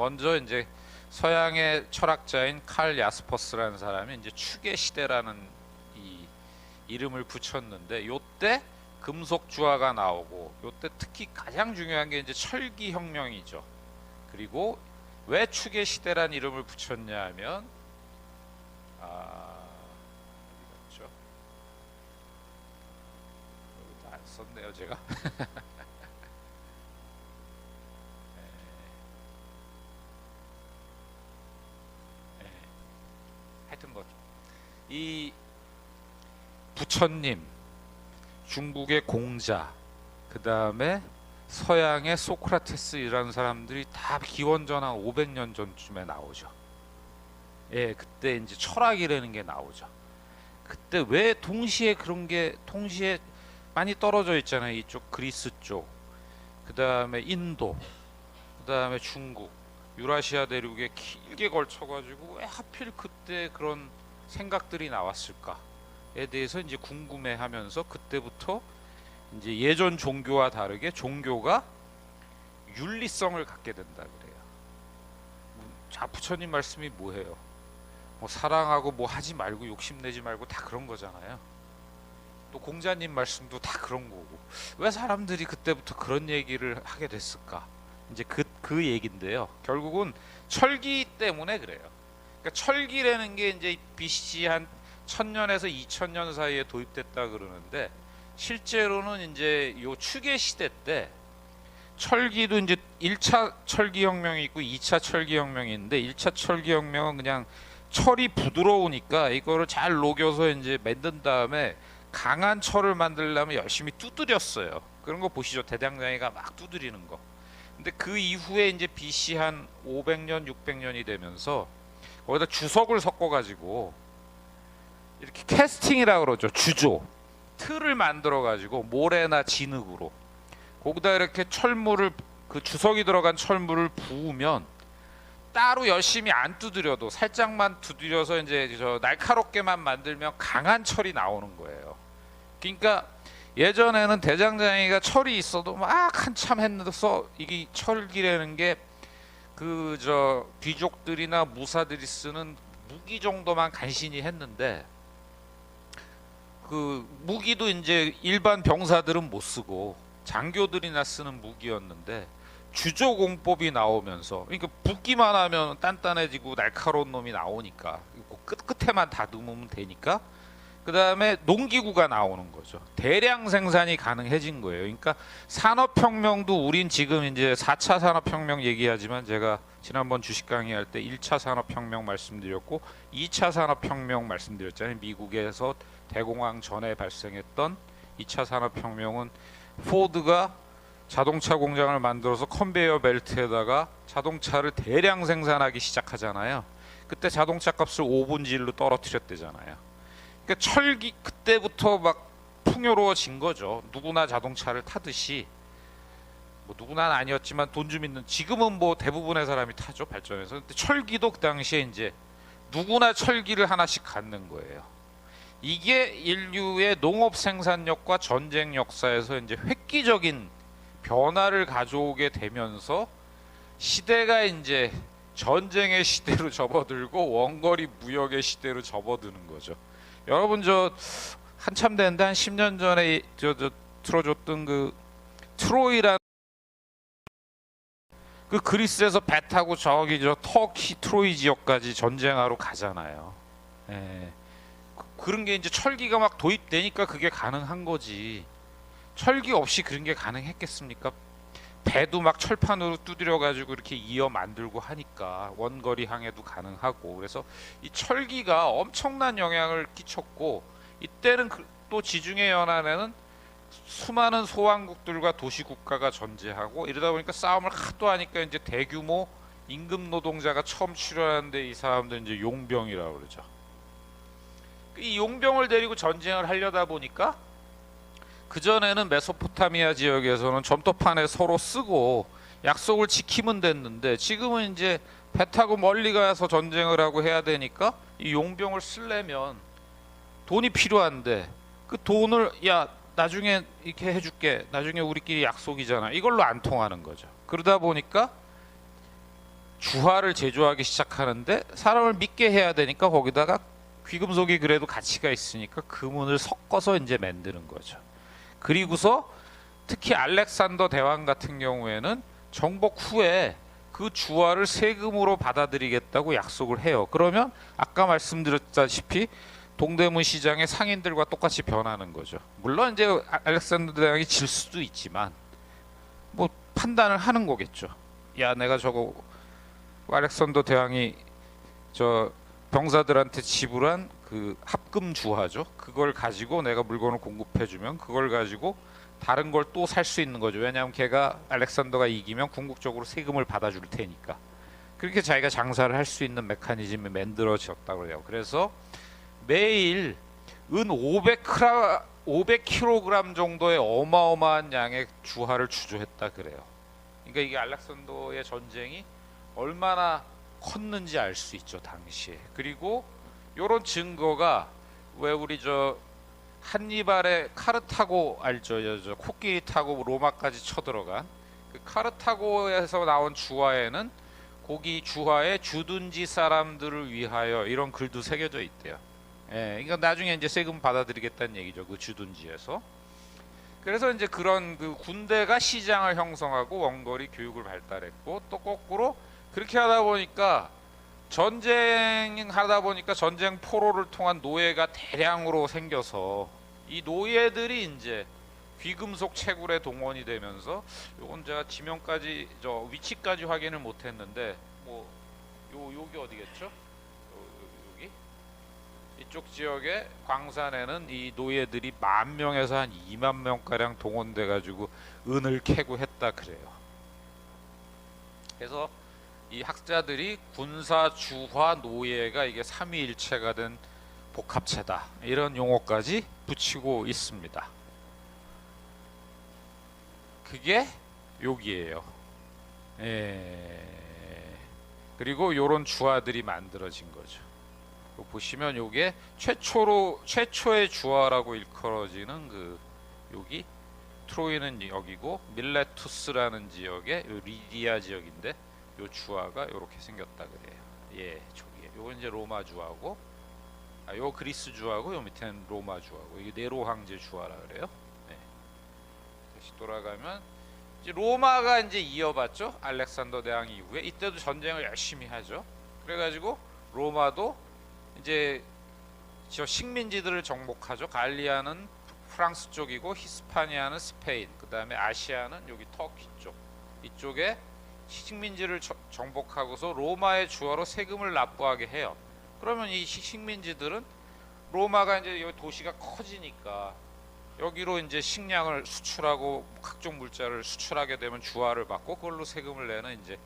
먼저 이제 서양의 철학자인 칼 야스퍼스라는 사람이 이제 축의 시대라는 이 이름을 붙였는데 요때 금속 주화가 나오고 요때 특히 가장 중요한 게 이제 철기 혁명이죠. 그리고 왜 축의 시대란 이름을 붙였냐 하면 아 어디 갔죠? 여기도 안 썼네요 제가. 예. 하여튼 뭐 이 부처님, 중국의 공자, 그 다음에 서양의 소크라테스 이라는 사람들이 다 기원전 한 500년 전쯤에 나오죠. 예, 그때 이제 철학이라는 게 나오죠. 그때 왜 동시에 그런 게 동시에 많이 떨어져 있잖아요. 이쪽 그리스 쪽, 그 다음에 인도, 그 다음에 중국, 유라시아 대륙에 길게 걸쳐가지고 왜 하필 그때 그런 생각들이 나왔을까에 대해서 이제 궁금해하면서 그때부터 이제 예전 종교와 다르게 종교가 윤리성을 갖게 된다 그래요. 자 부처님 말씀이 뭐예요? 뭐 사랑하고 뭐 하지 말고 욕심내지 말고 다 그런 거잖아요. 또 공자님 말씀도 다 그런 거고 왜 사람들이 그때부터 그런 얘기를 하게 됐을까? 이제 그 그 얘긴데요. 결국은 철기 때문에 그래요. 그러니까 철기라는 게 이제 BC 한 1000년에서 2000년 사이에 도입됐다 그러는데 실제로는 이제 요 추계 시대 때 철기도 이제 1차 철기 혁명이 있고 2차 철기 혁명이 있는데 1차 철기 혁명은 그냥 철이 부드러우니까 이거를 잘 녹여서 이제 만든 다음에 강한 철을 만들려면 열심히 두드렸어요. 그런 거 보시죠. 대장장이가 막 두드리는 거. 근데 그 이후에 이제 BC 한 500년, 600년이 되면서 거기다 주석을 섞어 가지고 이렇게 캐스팅이라 그러죠. 주조. 틀을 만들어 가지고 모래나 진흙으로 거기다 이렇게 철물을 그 주석이 들어간 철물을 부으면 따로 열심히 안 두드려도 살짝만 두드려서 이제 저 날카롭게만 만들면 강한 철이 나오는 거예요. 그러니까 예전에는 대장장이가 철이 있어도 막 한참 했는데서 이게 철기라는 게 그 저 귀족들이나 무사들이 쓰는 무기 정도만 간신히 했는데 그 무기도 이제 일반 병사들은 못 쓰고 장교들이나 쓰는 무기였는데 주조 공법이 나오면서 그러니까 붓기만 하면 단단해지고 날카로운 놈이 나오니까 끝 끝에만 다듬으면 되니까 그 다음에 농기구가 나오는 거죠. 대량 생산이 가능해진 거예요. 그러니까 산업혁명도 우린 지금 이제 4차 산업혁명 얘기하지만 제가 지난번 주식 강의할 때 1차 산업혁명 말씀드렸고 2차 산업혁명 말씀드렸잖아요. 미국에서 대공황 전에 발생했던 2차 산업혁명은 포드가 자동차 공장을 만들어서 컨베이어 벨트에다가 자동차를 대량 생산하기 시작하잖아요. 그때 자동차 값을 5분질로 떨어뜨렸대잖아요. 그러니까 철기 그때부터 막 풍요로워진 거죠. 누구나 자동차를 타듯이 뭐 누구나 아니었지만 돈 좀 있는 지금은 뭐 대부분의 사람이 타죠 발전해서. 근데 철기도 그 당시에 이제 누구나 철기를 하나씩 갖는 거예요. 이게 인류의 농업 생산력과 전쟁 역사에서 이제 획기적인 변화를 가져오게 되면서 시대가 이제 전쟁의 시대로 접어들고 원거리 무역의 시대로 접어드는 거죠. 여러분 저 한참 됐는데 한 10년 전에 저, 저 틀어줬던 그 트로이라는 그 그리스에서 배 타고 저기 저 터키 트로이 지역까지 전쟁하러 가잖아요. 예. 그- 그런 게 이제 철기가 막 도입되니까 그게 가능한 거지. 철기 없이 그런 게 가능했겠습니까? 배도 막 철판으로 두드려 가지고 이렇게 이어 만들고 하니까 원거리 항해도 가능하고 그래서 이 철기가 엄청난 영향을 끼쳤고 이때는 그- 또 지중해 연안에는 수많은 소왕국들과 도시 국가가 전제하고 이러다 보니까 싸움을 하도 하니까 이제 대규모 임금 노동자가 처음 출현하는데 이 사람들 이제 용병이라고 그러죠. 이 용병을 데리고 전쟁을 하려다 보니까 그 전에는 메소포타미아 지역에서는 점토판에 서로 쓰고 약속을 지키면 됐는데 지금은 이제 배 타고 멀리 가서 전쟁을 하고 해야 되니까 이 용병을 쓰려면 돈이 필요한데 그 돈을 야 나중에 이렇게 해줄게. 나중에 우리끼리 약속이잖아. 이걸로 안 통하는 거죠. 그러다 보니까 주화를 제조하기 시작하는데 사람을 믿게 해야 되니까 거기다가 귀금속이 그래도 가치가 있으니까 금은을 섞어서 이제 만드는 거죠. 그리고서 특히 알렉산더 대왕 같은 경우에는 정복 후에 그 주화를 세금으로 받아들이겠다고 약속을 해요. 그러면 아까 말씀드렸다시피 동대문 시장의 상인들과 똑같이 변하는 거죠. 물론 이제 아- 알렉산더 대왕이 질 수도 있지만 뭐 판단을 하는 거겠죠. 야 내가 저거 알렉산더 대왕이 저 병사들한테 지불한 그 합금 주화죠. 그걸 가지고 내가 물건을 공급해 주면 그걸 가지고 다른 걸 또 살 수 있는 거죠. 왜냐하면 걔가 알렉산더가 이기면 궁극적으로 세금을 받아줄 테니까. 그렇게 자기가 장사를 할 수 있는 메커니즘이 만들어졌다고 해요. 그래서 매일 은 500크라 500kg 정도의 어마어마한 양의 주화를 주조했다 그래요. 그러니까 이게 알렉산더의 전쟁이 얼마나 컸는지 알 수 있죠 당시에. 그리고 이런 증거가 왜 우리 저 한니발의 카르타고 알죠? 저, 저 코끼리 타고 로마까지 쳐들어간 그 카르타고에서 나온 주화에는 거기 주화에 주둔지 사람들을 위하여 이런 글도 새겨져 있대요. 예, 그러니까 나중에 이제 세금 받아들이겠다는 얘기죠. 그 주둔지에서. 그래서 이제 그런 그 군대가 시장을 형성하고 원거리 교육을 발달했고 또 거꾸로 그렇게 하다 보니까 전쟁하다 보니까 전쟁 포로를 통한 노예가 대량으로 생겨서 이 노예들이 이제 귀금속 채굴에 동원이 되면서 요건 제가 지명까지 저 위치까지 확인을 못 했는데 뭐요 여기 어디겠죠? 이쪽 지역의 광산에는 이 노예들이 만 명에서 한 2만 명 가량 동원돼 가지고 은을 캐고 했다 그래요. 그래서 이 학자들이 군사 주화 노예가 이게 삼위일체가 된 복합체다 이런 용어까지 붙이고 있습니다. 그게 여기에요. 예. 그리고 요런 주화들이 만들어진 거죠. 보시면 요게 최초로 최초의 주화라고 일컬어지는 그 여기 트로이는 여기고 밀레투스라는 지역의 요 리디아 지역인데 요 주화가 이렇게 생겼다 그래요. 예, 저기에. 요건 이제 로마 주화고, 아, 요 그리스 주화고, 요 밑에는 로마 주화고, 이게 네로 황제 주화라 그래요. 네. 다시 돌아가면 이제 로마가 이제 이어봤죠. 알렉산더 대왕 이후에 이때도 전쟁을 열심히 하죠. 그래가지고 로마도 이제 저 식민지들을 정복하죠. 갈리아는 프랑스 쪽이고 히스파니아는 스페인, 그 다음에 아시아는 여기 터키 쪽 이쪽에 식민지를 저- 정복하고서 로마의 주화로 세금을 납부하게 해요. 그러면 이 시- 식민지들은 로마가 이제 여기 도시가 커지니까 여기로 이제 식량을 수출하고 각종 물자를 수출하게 되면 주화를 받고 그걸로 세금을 내는 이제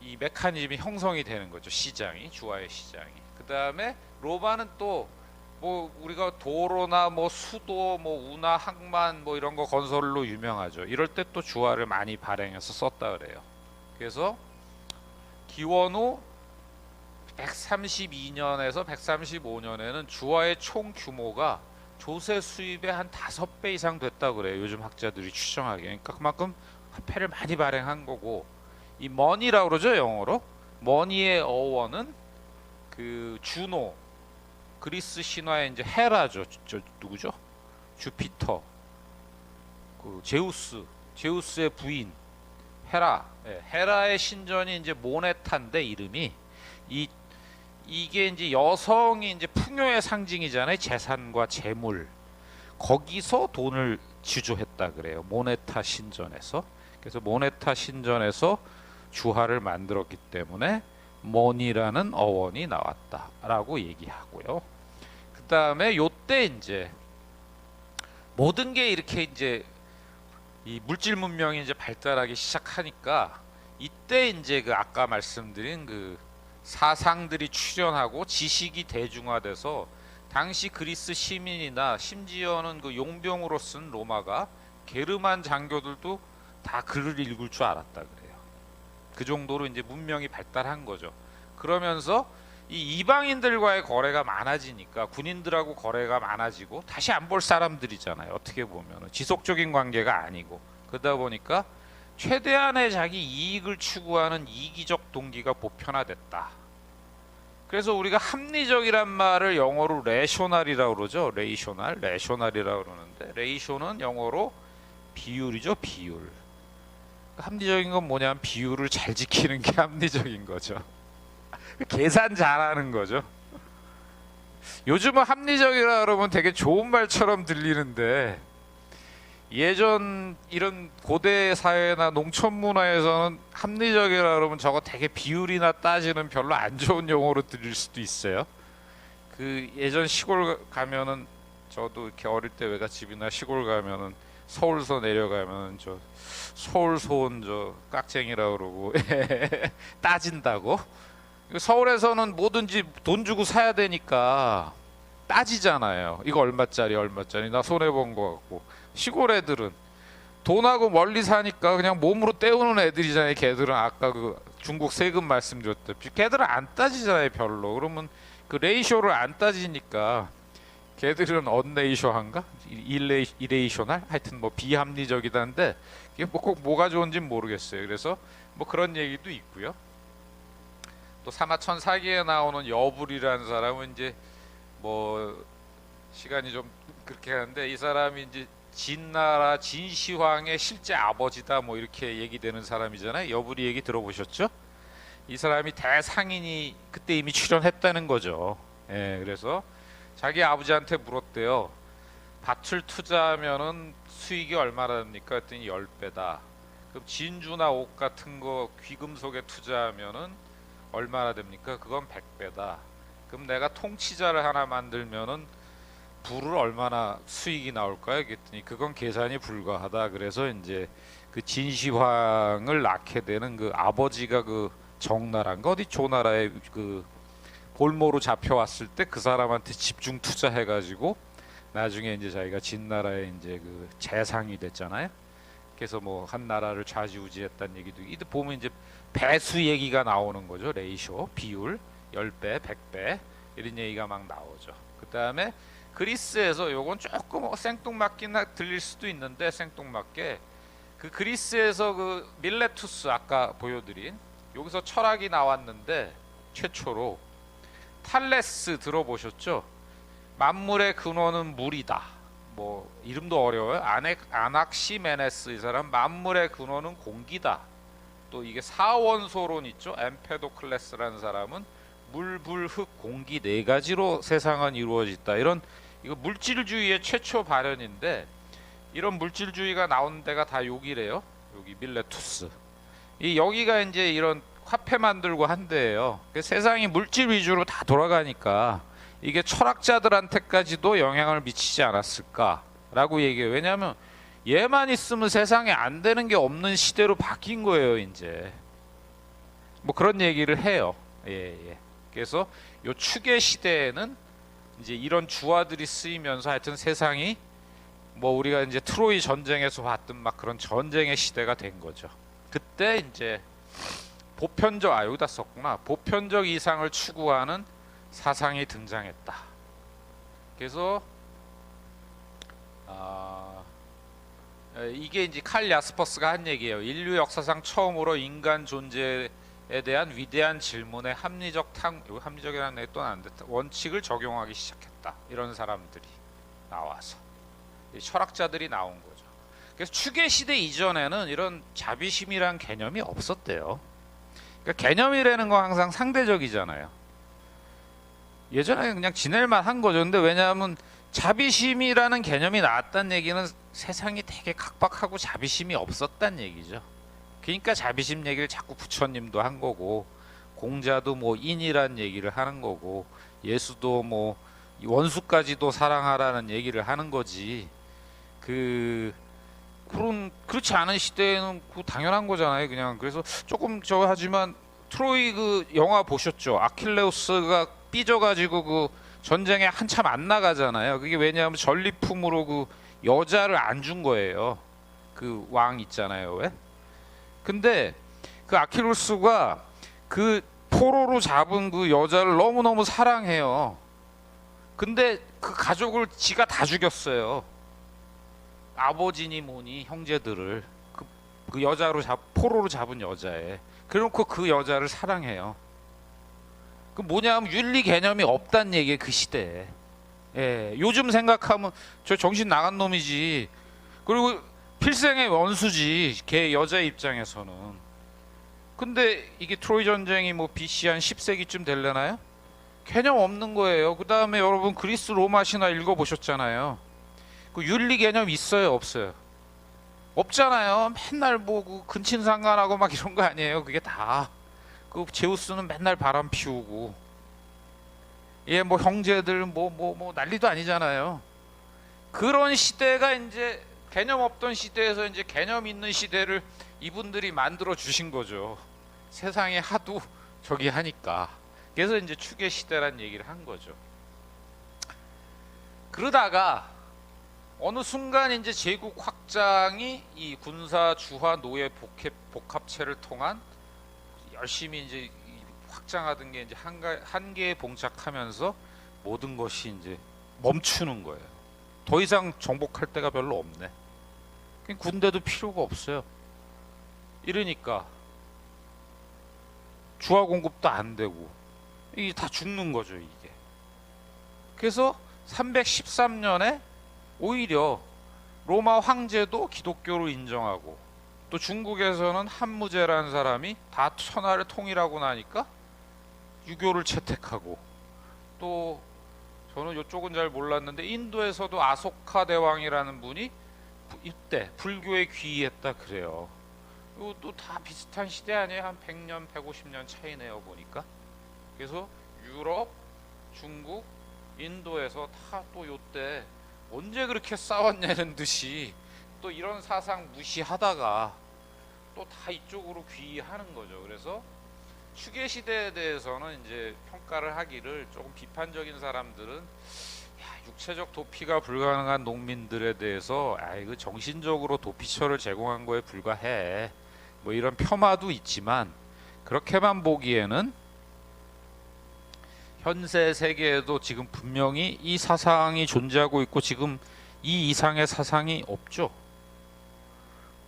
이 메커니즘이 형성이 되는 거죠. 시장이 주화의 시장이. 그 다음에 로마는 또 뭐 우리가 도로나 뭐 수도 뭐 운하 항만 뭐 이런 거 건설로 유명하죠. 이럴 때 또 주화를 많이 발행해서 썼다 그래요. 그래서 기원후 132년에서 135년에는 주화의 총 규모가 조세 수입의 한 다섯 배 이상 됐다 그래요. 요즘 학자들이 추정하기에. 그러니까 그만큼 화폐를 많이 발행한 거고 이 머니라고 그러죠 영어로. 머니의 어원은 그 주노 그리스 신화의 이제 헤라죠. 저, 저 누구죠? 주피터. 그 제우스. 제우스의 부인 헤라. 예, 헤라의 신전이 이제 모네타인데 이름이 이 이게 이제 여성이 이제 풍요의 상징이잖아요. 재산과 재물. 거기서 돈을 지조했다 그래요. 모네타 신전에서. 그래서 모네타 신전에서 주화를 만들었기 때문에 머니라는 어원이 나왔다라고 얘기하고요. 그다음에 요때 이제 모든 게 이렇게 이제 이 물질 문명이 이제 발달하기 시작하니까 이때 이제 그 아까 말씀드린 그 사상들이 출현하고 지식이 대중화돼서 당시 그리스 시민이나 심지어는 그 용병으로 쓴 로마가 게르만 장교들도 다 글을 읽을 줄 알았다 그래요. 그 정도로 이제 문명이 발달한 거죠. 그러면서 이 이방인들과의 거래가 많아지니까 군인들하고 거래가 많아지고 다시 안 볼 사람들이잖아요. 어떻게 보면 지속적인 관계가 아니고 그러다 보니까 최대한의 자기 이익을 추구하는 이기적 동기가 보편화됐다. 그래서 우리가 합리적이란 말을 영어로 레셔널이라고 그러죠. 레이셔널, 레셔널이라고 그러는데 레이쇼는 영어로 비율이죠, 비율. 합리적인 건 뭐냐면 비율을 잘 지키는 게 합리적인 거죠. 계산 잘하는 거죠. 요즘은 합리적이라 그러면 되게 좋은 말처럼 들리는데 예전 이런 고대 사회나 농촌 문화에서는 합리적이라 그러면 저거 되게 비율이나 따지는 별로 안 좋은 용어로 들릴 수도 있어요. 그 예전 시골 가면은 저도 이렇게 어릴 때 외갓집이나 시골 가면은 서울서 내려가면 저 서울 소원 저 깍쟁이라 그러고 따진다고. 서울에서는 뭐든지 돈 주고 사야 되니까 따지잖아요. 이거 얼마짜리 얼마짜리 나 손해 본 거 같고 시골 애들은 돈하고 멀리 사니까 그냥 몸으로 때우는 애들이잖아요. 걔들은 아까 그 중국 세금 말씀드렸듯이 걔들은 안 따지잖아요. 별로. 그러면 그 레이쇼를 안 따지니까 걔들은 언레이쇼한가 일레이, 이레이쇼날 하여튼 뭐 비합리적이다는데 이게 뭐 꼭 뭐가 좋은지 는 모르겠어요. 그래서 뭐 그런 얘기도 있고요. 또 사마천 사기에 나오는 여불이라는 사람은 이제 뭐 시간이 좀 그렇게 하는데 이 사람이 이제 진나라 진시황의 실제 아버지다 뭐 이렇게 얘기되는 사람이잖아요. 여불이 얘기 들어보셨죠? 이 사람이 대상인이 그때 이미 출연했다는 거죠. 예, 그래서 자기 아버지한테 물었대요. 밭을 투자하면은 수익이 얼마나 됩니까? 했더니 10배다. 그럼 진주나 옷 같은 거 귀금속에 투자하면은 얼마나 됩니까? 그건 100배다. 그럼 내가 통치자를 하나 만들면은 부를 얼마나 수익이 나올까요? 그랬더니 그건 계산이 불가하다. 그래서 이제 그 진시황을 낳게 되는 그 아버지가 그 정나라인가 어디 조나라의 그 볼모로 잡혀왔을 때 그 사람한테 집중 투자해가지고 나중에 이제 자기가 진나라의 이제 그 재상이 됐잖아요. 그래서 뭐 한 나라를 좌지우지했다는 얘기도 이 보면 이제 배수 얘기가 나오는 거죠. 레이쇼 비율 10배, 100배 이런 얘기가 막 나오죠. 그 다음에 그리스에서 요건 조금 생뚱맞긴 하- 들릴 수도 있는데 생뚱맞게 그 그리스에서 그 밀레투스 아까 보여드린 여기서 철학이 나왔는데 최초로 탈레스 들어보셨죠? 만물의 근원은 물이다. 뭐 이름도 어려워요. 아넥 아낙시메네스 이 사람 만물의 근원은 공기다. 또 이게 사원소론 있죠. 엠페도클레스라는 사람은 물, 불, 흙, 공기 네 가지로 세상은 이루어졌다. 이런 이거 물질주의의 최초 발현인데 이런 물질주의가 나온 데가 다 여기래요. 여기 밀레투스. 이 여기가 이제 이런 화폐 만들고 한 데예요. 그 세상이 물질 위주로 다 돌아가니까 이게 철학자들한테까지도 영향을 미치지 않았을까라고 얘기해요. 왜냐하면 얘만 있으면 세상에 안 되는 게 없는 시대로 바뀐 거예요, 이제. 뭐 그런 얘기를 해요. 예, 예. 그래서 요 추계 시대에는 이제 이런 주화들이 쓰이면서 하여튼 세상이 뭐 우리가 이제 트로이 전쟁에서 봤던 막 그런 전쟁의 시대가 된 거죠. 그때 이제 보편적 아 여기다 썼구나. 보편적 이상을 추구하는 사상이 등장했다. 그래서 아 에, 이게 이제 칼 야스퍼스가 한 얘기예요. 인류 역사상 처음으로 인간 존재에 대한 위대한 질문에 합리적 탕 합리적이라는 또안 됐다. 원칙을 적용하기 시작했다. 이런 사람들이 나와서 이 철학자들이 나온 거죠. 그래서 추계 시대 이전에는 이런 자비심이란 개념이 없었대요. 그러니까 개념이라는 건 항상 상대적이잖아요. 예전에 그냥 지낼만 한 거죠. 근데 왜냐하면 자비심이라는 개념이 나왔다는 얘기는 세상이 되게 각박하고 자비심이 없었다는 얘기죠. 그러니까 자비심 얘기를 자꾸 부처님도 한 거고 공자도 뭐 인이란 얘기를 하는 거고 예수도 뭐 원수까지도 사랑하라는 얘기를 하는 거지. 그 그런 그렇지 않은 시대에는 그 당연한 거잖아요. 그냥 그래서 조금 저 하지만 트로이 그 영화 보셨죠? 아킬레우스가 삐져가지고 그 전쟁에 한참 안 나가잖아요. 그게 왜냐하면 전리품으로 그 여자를 안 준 거예요. 그 왕 있잖아요. 왜? 근데 그 아킬레우스가 그 포로로 잡은 그 여자를 너무 너무 사랑해요. 근데 그 가족을 지가 다 죽였어요. 아버지니 뭐니 형제들을 그 그 여자로 잡 포로로 잡은 여자애. 그래놓고 그 여자를 사랑해요. 그 뭐냐면 윤리 개념이 없단 얘기예요 그 시대에. 예, 요즘 생각하면 저 정신 나간 놈이지. 그리고 필생의 원수지 걔 여자 입장에서는. 근데 이게 트로이 전쟁이 뭐 BC 한 10세기쯤 될려나요? 개념 없는 거예요. 그 다음에 여러분 그리스 로마 신화 읽어보셨잖아요. 그 윤리 개념 있어요, 없어요? 없잖아요. 맨날 뭐 그 근친상간하고 막 이런 거 아니에요. 그게 다. 그 제우스는 맨날 바람 피우고. 예, 뭐 형제들 뭐 뭐 뭐 난리도 아니잖아요. 그런 시대가 이제 개념 없던 시대에서 이제 개념 있는 시대를 이분들이 만들어 주신 거죠. 세상에 하도 저기 하니까. 그래서 이제 추계 시대란 얘기를 한 거죠. 그러다가 어느 순간 이제 제국 확장이 이 군사 주화 노예 복합, 복합체를 통한 열심히 이제 이 확장하던 게 이제 한가, 한계에 봉착하면서 모든 것이 이제 멈추는 거예요. 더 이상 정복할 데가 별로 없네. 군대도 필요가 없어요. 이러니까 주화 공급도 안 되고 이게 다 죽는 거죠 이게. 그래서 313년에 오히려 로마 황제도 기독교를 인정하고 또 중국에서는 한무제라는 사람이 다 천하를 통일하고 나니까 유교를 채택하고 또 저는 이쪽은 잘 몰랐는데 인도에서도 아소카 대왕이라는 분이 부- 이때 불교에 귀의했다 그래요. 이것도 다 비슷한 시대 아니에요? 한 100년, 150년 차이네요 보니까. 그래서 유럽, 중국, 인도에서 다 또 요때 언제 그렇게 싸웠냐는 듯이 또 이런 사상 무시하다가 또 다 이쪽으로 귀의하는 거죠. 그래서 추계 시대에 대해서는 이제 평가를 하기를 조금 비판적인 사람들은 야, 육체적 도피가 불가능한 농민들에 대해서 아 이거 정신적으로 도피처를 제공한 거에 불과해. 뭐 이런 폄하도 있지만 그렇게만 보기에는 현세 세계에도 지금 분명히 이 사상이 존재하고 있고 지금 이 이상의 사상이 없죠.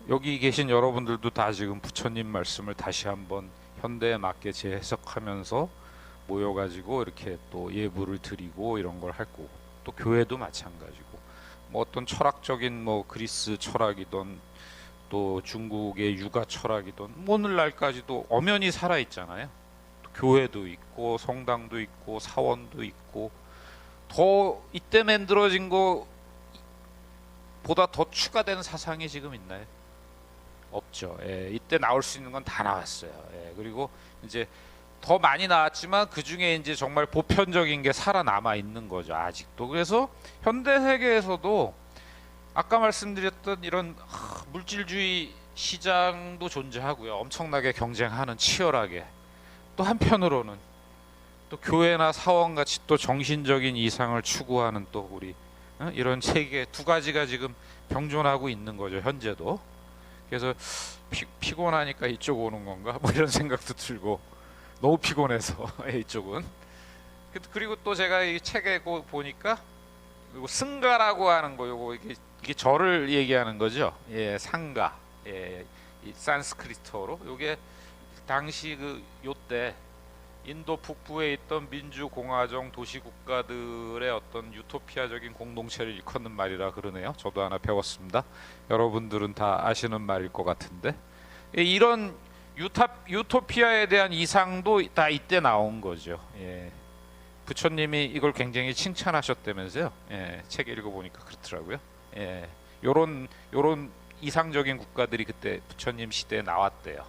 여기 계신 여러분들도 다 지금 부처님 말씀을 다시 한번 현대에 맞게 재해석하면서 모여가지고 이렇게 또 예불을 드리고 이런 걸 할 거고 또 교회도 마찬가지고 뭐 어떤 철학적인 뭐 그리스 철학이던 또 중국의 육아 철학이던 오늘날까지도 엄연히 살아 있잖아요. 교회도 있고 성당도 있고 사원도 있고 더 이때 만들어진 거 보다 더 추가된 사상이 지금 있나요? 없죠. 예, 이때 나올 수 있는 건 다 나왔어요. 예, 그리고 이제 더 많이 나왔지만 그 중에 이제 정말 보편적인 게 살아남아 있는 거죠. 아직도. 그래서 현대 세계에서도 아까 말씀드렸던 이런 하, 물질주의 시장도 존재하고요. 엄청나게 경쟁하는 치열하게. 또 한편으로는 또 교회나 사원 같이 또 정신적인 이상을 추구하는 또 우리 어? 이런 체계 두 가지가 지금 병존하고 있는 거죠. 현재도. 그래서 피, 피곤하니까 이쪽 오는 건가? 뭐 이런 생각도 들고 너무 피곤해서 예, 이쪽은. 그- 그리고 또 제가 이 책에 고- 보니까 이거 승가라고 하는 거 요거 이게 이게 절을 얘기하는 거죠? 예 상가. 예이 산스크리트어로. 요게 당시 그 요때 인도 북부에 있던 민주공화정 도시국가들의 어떤 유토피아적인 공동체를 일컫는 말이라 그러네요. 저도 하나 배웠습니다. 여러분들은 다 아시는 말일 것 같은데 예, 이런 유타, 유토피아에 대한 이상도 다 이때 나온 거죠. 예. 부처님이 이걸 굉장히 칭찬하셨다면서요. 예, 책 읽어보니까 그렇더라고요. 예, 요런 요런 이상적인 국가들이 그때 부처님 시대에 나왔대요.